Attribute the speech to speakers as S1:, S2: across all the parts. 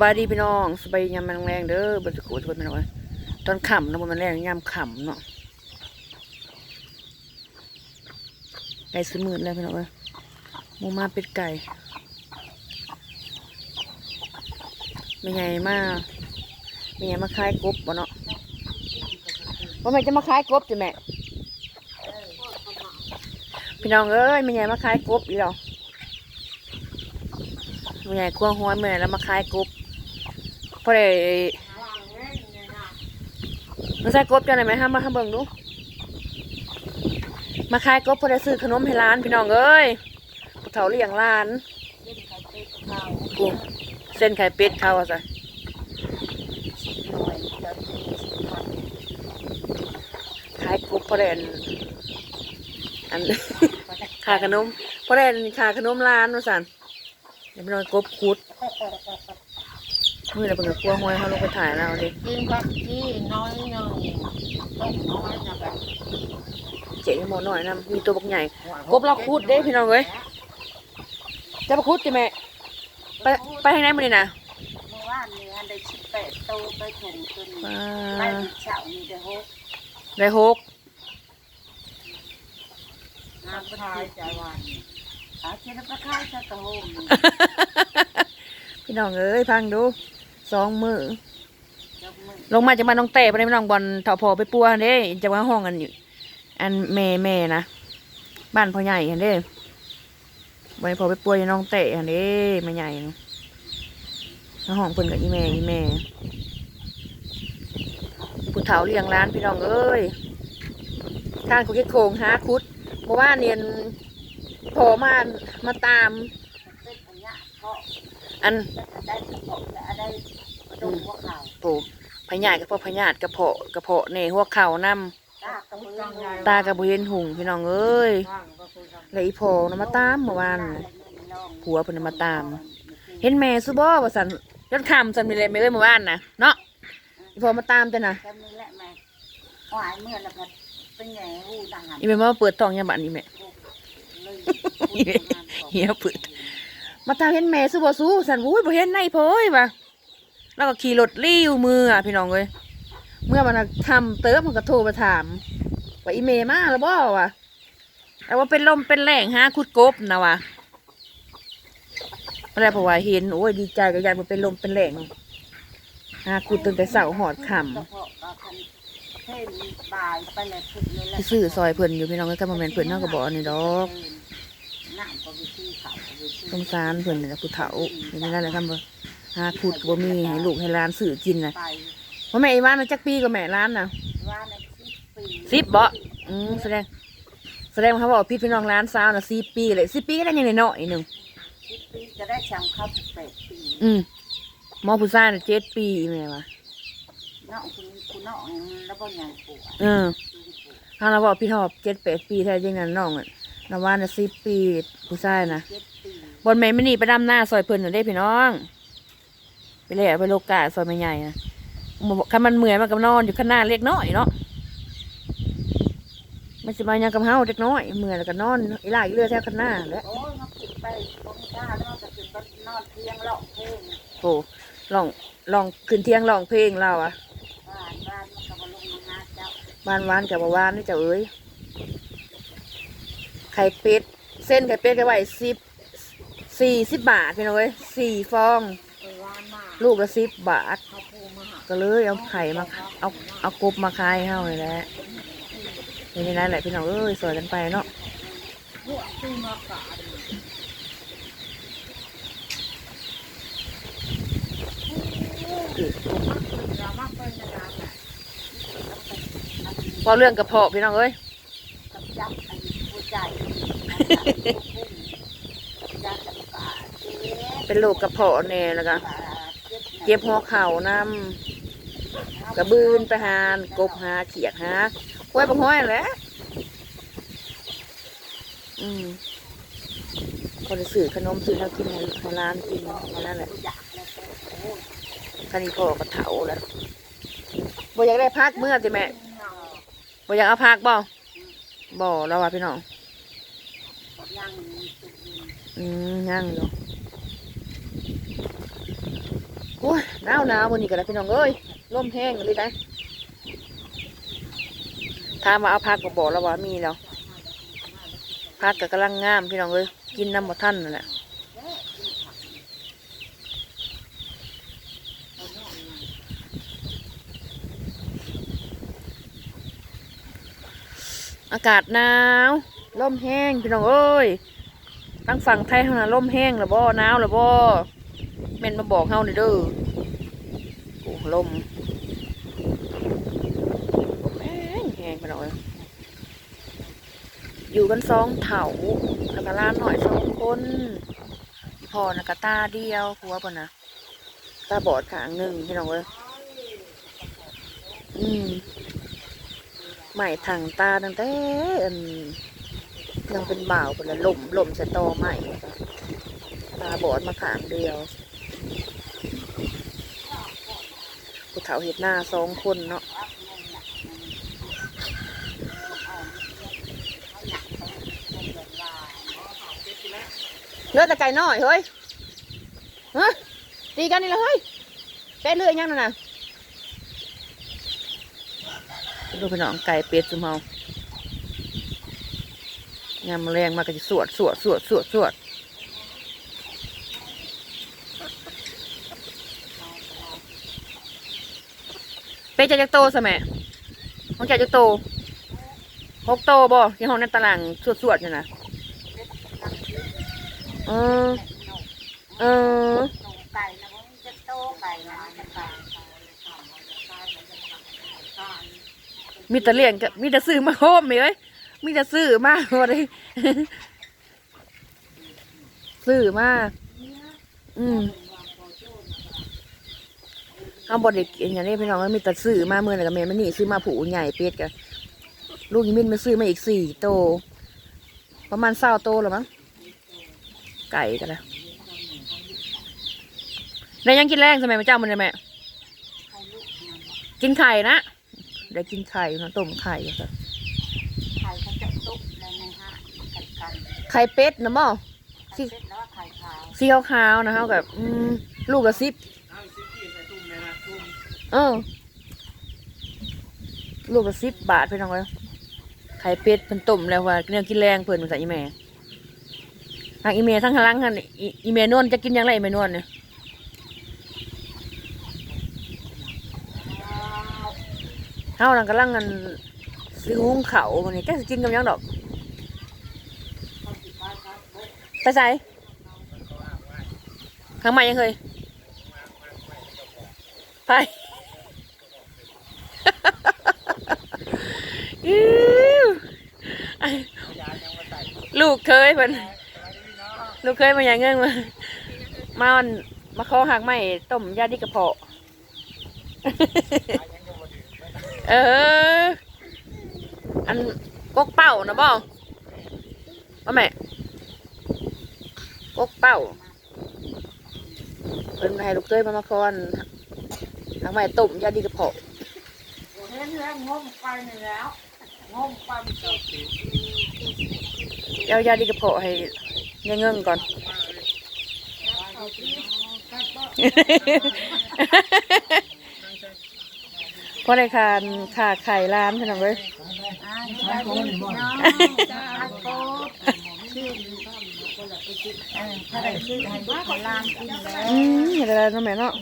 S1: บายดีพี่น้องสบายยามมันแรงเด้อบัดสกุลคนพี่น้องเอ้ยตอนค่ำนะบ่แมันแรงยามค่ำเนาะไก่ซื้อมืดแล้วพี่น้องเอ้ยมูมาเป็ดไก่ไม่ใหญ่มากไม่ใหญ่มาขายกบบ่เนาะว่าแม่จะมาขายกบจ้ะแม่พี่น้องเอ้ยไม่ใหญ่มาขายกบอีหรอไม่ใหญ่กวงห้อยแม่แล้วมาขายกบ อได้มาใส่กบจังไหนไหมฮะมาให้เบิ่งดูมาขายกบพอได้ซื้อขนมให้ร้านพี่น้องเอ้ยผู้เฒ่าเลี้ยงร้านกูเส้นไข่เป็ดเขาอะสิขายกบพอได้อันขาขนมพอได้อันขาขนมร้านว่าสันเดี๋ยวไปนอนกบคุด มือเราเป็นกับกลัวหวยเขาลงไปถ่ายแล้วดิ
S2: กินผักชีน้อยหน่อยต้มน้อยนะแบบ
S1: เจ๋งหมอหน่อยนะมีตัวบักใหญ่ กบเราคูดเด้พี่น้องเอ้ยจะมาคุดจิแม่ไปไปทางไหนมาเลยนะ
S2: เมื่อวานนี้อันได้ชิบแปดโตไปถุงตัวนี้
S1: อ่
S2: ไล่าเช้านี่เด้อฮก
S1: ได้หก
S2: น้ำพายใจวันหาเช้าพระค่ายจะกระโหม
S1: พี่น้องเอ้ยพังดู สองมือลงมาจากบ้านน้องเต้ไปได้น้องบอลเถาพอไปปัวเด้จะมาห้องกันอยู่ อันแม่แม่นะบ้านพ่อใหญ่กันเด้วันนี้พอไปปัวอยู่น้องเต้กันเด้แม่ใหญ่มาห้องเพิ่นกับอีแม่อีแม่ผู้เฒ่าเลี้ยงร้านพี่น้องเอ้ยทางเขาเก็ดโคงหาคุดเมื่อวานเนียนพอมามาตาม
S2: อัน เนี้ยเพราะ
S1: อัน
S2: ได้กระเพาะและได้กระดูกหัวเข่า
S1: โอ้พญาติกระเพาะพญาติกระเพาะกระเพาะในหัวเข่านํ
S2: ตากระมือ
S1: ตากระบุเห็นหุงพี่น้องเอ้ยแล้วอีพอนะมาตามเมื่อวานน่ะผัวเพิ่นนะมาตาม เห็นแม่ซุบ่ว่าสันยอดคำสันมีเลยไม่เอ้ยเมื่อวานนะเนาะอีพอมาตามจ้ะนะ
S2: จำนี่แหละแม่หวายเมื่อแล้วก็เป็นไงหูดังหัน
S1: อีแม่มาเปิดท้องยามบัดนี้แม่
S2: เลย
S1: เฮียเปิดมาตามเห็นแม่ซุบ่สู้สันอุ้ยบ่เห็นในเพยว่ะ แล้วก็ขี่รถลี้วมืออะพี่น้องเอ้ยเมื่อมันทำเติบมันก็โทรมาถามว่าอีเมมาแล้วบ่วะแต่ว่าเป็นลมเป็นแรงฮะคุดกบนะวะอะไรเพราะว่าเห็นโอ้ยดีใจกับยายมันเป็นลมเป็นแรงฮะคุดตั้งแต่เสาหอดค่
S2: กระเพาะก็คันเส้นบ่ายไปเลยขึ้นเลยำ
S1: ที่ซื้อซอยเพิ่นอยู่พี่น้องก็มาแม่นเพิ่นเนาก็บอกอันนี่ดอก
S2: น้ำก็ไปซื้อเขาก็ไปซื้อ
S1: สงสารเพิ่นนี่แหละผู้เฒ่าอย่างนั้นแหละครับบ่ หาขุดก็บ่มีให้ลูกให้หลานซื้อกินน่ะ
S2: ไป
S1: ว่าแม่อีว่านน่ะจักปีก็แม่ร้านน่ะ
S2: ว่าในสิบปี
S1: สิบบ่อืมแสดง แสดงว่าเขาบอกพี่พี่น้องร้านสาวน่ะ10ปีเลย10ปีก็ได้ยังน้อยๆหนึง
S2: สิบปีจะได้ชำเข้าแปดปี
S1: อืมหมอผู้ชายน่ะ7ปีแม่ว่า
S2: น้องคุณคุณน้องแล้วก็ยังปวด
S1: เออถ้าเราบอกพี่ทอบ7 8ปีแท้จริงน่ะน้องอะน้าว่าน่ะ10ปีผู้ชายน่ะ
S2: เจ็ดปี
S1: บนแม่ไม่นี่ไปดำหน้าซอยเพิ่นน่ะเด้พี่น้อง ไปเลยไปโลกาซอยไม่ใหญ่นะคันมันเมื่อยมันก็นอนอยู่ข้างหน้าเล็กน้อยเนาะมันสิมายังกับเฮาเล็กน้อยเมื่อยแล้วก็นอนอีหลายเรือแถวข้างหน้าแล้ว
S2: โอ้ยมาขึ้นไปตรงกล้าแล้วก็ขึ้นไปนอนเพียงหลอกเพลง
S1: โอ้ลองลองขึ้นเที่ยงลองเพลงเราอะ
S2: บ้านบ้านมันก็มาลงมาหาเจ้า
S1: บ้านวานกับวานนี่เจ้าเอ้ยไข่เป็ดเส้นไข่เป็ดก็ไว้สิบสี่สิบบาทพี่น้องเอ้ยสี่ฟอง ลูกละสิบบาท ก็เลยเอาไข่มาเอาเอากบมาขายให้เฮาเลยแหละนี่นี่นั่นแหละพี่น้องเอ้ยสวยกันไปเนาะ
S2: พอเรื่
S1: องกระเพาะพี่น้องเอ้ย
S2: เป็
S1: นโรคกระเพาะแน่แล้วก็
S2: ปา
S1: เจ็บหัวเข่านำกระบืนไปหานกบหาเขียดหาห้วยบางห้อยแหล้วอืมคนสื่อขนมสื่อแนวกินให้ให้ร้านกินนั่นแหละ
S2: อยากแล้วโอ้ย
S1: คันนี้พ่อกระเถาแล้วบ่อยากได้พักเมื่อสิแม่บ่อยากเอาพักบ่บ่แล้วว่าพี่น้องอืมย่างอยู่ โอ้ยหนาวหนาววันนี้ก็ได้พี่น้องเอ้ยร่มแห้งเลยนะถามว่าเอาพักก็บอกแล้วว่ามีแล้วพักก็กำลังงามพี่น้องเอ้ยกินน้ำบ่ท่านนั่นแหละอากาศหนาวร่มแห้งพี่น้องเอ้ยทั้งฝั่งไทยทั้งนั้นร่มแห้งหรือบ่หนาวหรือบ่ แม่นมาบอกเฮาหน่อยเด้อโอ้ลมลมแห้งแห้งไปหน่อยอยู่กันสองเถาแล้วก็ล้านหน่อยสองคนพอนะกะตาเดียวผัวปะนะตาบอดขางหนึ่งพี่น้องเอ้ยอืมใหม่ถังตาตั้งแต่อันยังเป็นบ่าวคนละลมลมใส่ตอใหม่ตาบอดมาขางเดียว ผู้ เฒ่าเห็ดหน้าสองคนเนาะเลือดแต่ไก่น้อยเฮ้ยฮะตีกันนี่ละเฮ้ยเป็ดเลือดยังนั่นน่ะดูพี่น้องไก่เป็ดจุมเฮายามแมลงมาก็จะสวดสวดสวดสวดสวด เป็ดจะจักโตสมัยของแกจักโตหกโตบ่ที่ห้องในตารางสวดสวดเนี่นะเออเออ
S2: มี
S1: แต่เลี้ยงกับมีแต่ซื้อมาโฮมเอ้ยมีแต่ซื้อมาบ่ได้ซื้อมาอืม เอาบอด็กกินอย่างนี้พี่น้องเอ้ยมีแต่ซื้อมาเมื่อไหร่กับแม่มันนี่ซื้อมาผูใหญ่เป็ดกันลูกยิมินมาซื้อมาอีกสี่โต ประมาณเศร้าโตแล้วมั้งไก่กันนะได้ยังกินแรงสมัยมาเจ้ามันเลยแม่กินไข่นะได้กินไข่อยู่นะต้มไข่อยู่ค่ะ
S2: ไข่เขาจะตุ๊บแล้วในห้างกันกัน
S1: ไข่เป็ดนะบ่
S2: ไข่เป็ดแล้วว่าไข่ขาว
S1: สีขาวๆนะเขาแบบอืมลูกละสิบ เออลูกละสิบบาทพี่น้องเลยไข่เป็ดเพิ่นต้มแล้วว่าเนี่ยกินแรงเพิ่นมาใส่อีแม่ทางอีเมทั้งข้างหลังกันอีอีเมนวลจะกินยังไงอีเมย์นวลเนี่ยเฮานั่งกำลังกันซื้อหุ้งเขาวมันนี่แกสิกินกับยังดอก ไปใส่ข้างใหม่ยังเคย ไปอิ๊วไอ้ลูกเคยเพิ่นลูกเคยมาอย่างเงี้ยมามาวันมาขอหักไม้ต้มยาดิกระเพาะ เออ อันกกเป้านะบ่ว่าแม่กกเป้าเป็นให้ลูกเต้ยมามาคอน ทางใหม่ต้มยาดีกระเพาะ
S2: เห็นแล้วงมไปนี่แล้วงมไปมันจะ
S1: เอายาดีกระเพาะให้ยายเงิงก่อน
S2: เอาที่กัดบ่
S1: เพราะในคานขาไข่ร้านพี่น้องเว้ย
S2: อ่าใช่ดีน้องจ้าโกชื่อ เออถ้าได้ชื่อให้ลูกให้หลานกินแล้
S1: อืมเห็นอะไรน้องแม่เนาะ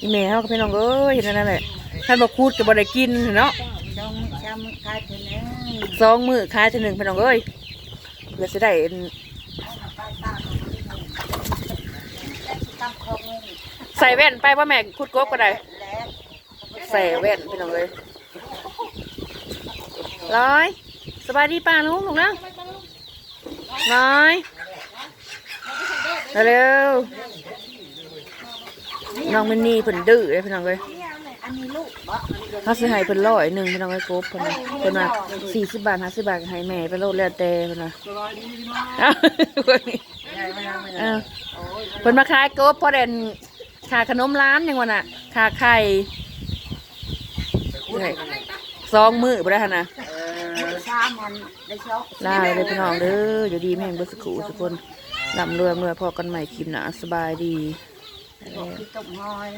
S1: อีแม่เขากับพี่น้องเอ้ยเห็นอะไรแหละท่านบอกพูดกับบได้กินเนาะ
S2: จ้องจำคายถึงแล้ว
S1: สองมือคายทีหนึ่งพี่น้องเอ้ยเพื่อจะได้
S2: ตั้งคง
S1: ใส่แว่นไปว่าแม่คุดกบก็ได้
S2: แล้ว
S1: ใส่แว่นพี่น้องเลยร้อย สบายดีป่าลุงลุงนะ ร้อยเร็วน้องมินนี่เพิ่นดื้อเลยพี่น้องเลย
S2: อันนี้ลูกบ่
S1: เขาสิให้เพิ่นร้อยหนึ่งพี่น้องเลยกบเพิ่นน่ะเพิ่นว่าสี่สิบบาทห้าสิบบาทก็ให้แม่ไปโลดแล้วแต่เพิ่นว่าเอ้าเพิ่นนี่เอ้าเพิ่นมาขายกบเพราะเด่นค่าขนมร้านยังวะน่ะค่าไข่สองมือบ่ได้หั่นน่ะ
S2: มันได้ช็อก
S1: ลาเลยพี่น้องเด้ออยู่ดีแม่งเบิดสกครูทุกคนลำรวยรวยพอกันใหม่คลิปหนาสบายดี
S2: สบอกคือตกงอย